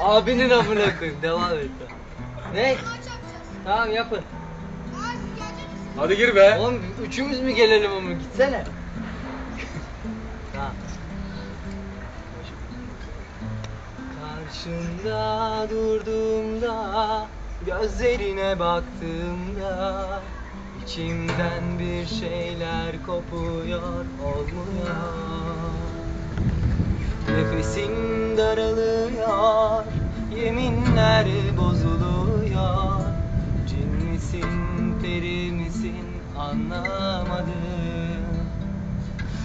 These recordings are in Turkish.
Abinin amına koyayım devam et. Ne? Tamam yapın. Hadi gir be. Oğlum üçümüz mü gelelim ama gitsene. tamam. Karşında durduğumda Gözlerine baktığımda içimden bir şeyler kopuyor olmuyor Nefesim daralıyor Yeminler bozuluyor. Cin misin peri misin anlamadım.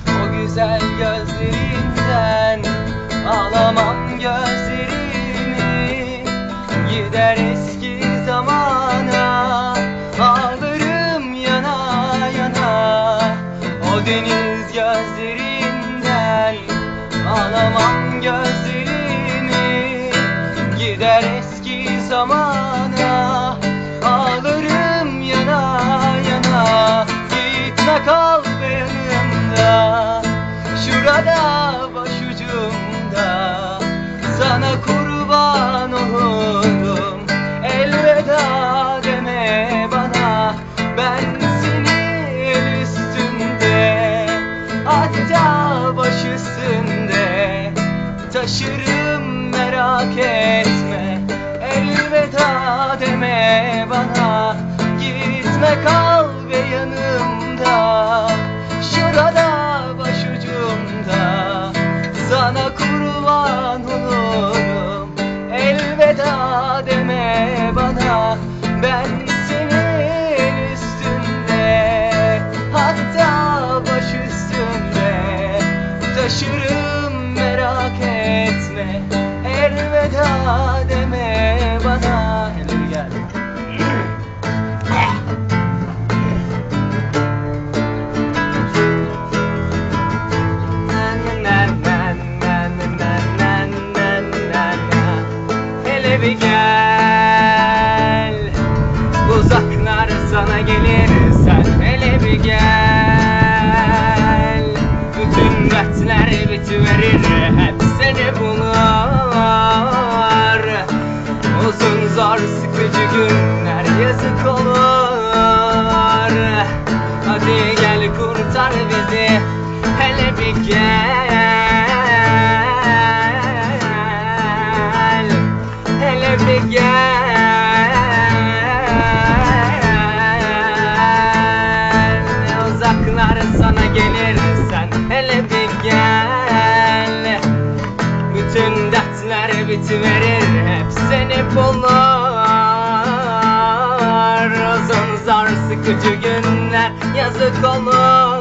O güzel gözlerinden Ağlamam gözlerimi. Gider eski zamana Ağlarım yana yana. O deniz gözlerinden Ağlamam gözlerimi Gider eski zamana. Ağlarım yana yana Gitme kal yanımda. Şurada başucumda Sana kurban Taşırım merak etme. Elveda deme bana. Gitme kal etme Elveda deme bana. Bir gel Hele bir gel. Uzaklar sana gelirsen Hele bir gel. Bütün dertler bitiverir sıkıcı günler yazık olur. Hadi gel kurtar bizi Hele bir gel. Hele bir gel. Uzaklar sana gelirsen Hele bir gel. Bütün dertler bitiverir hep seni bulur Sıkıcı günler yazık olur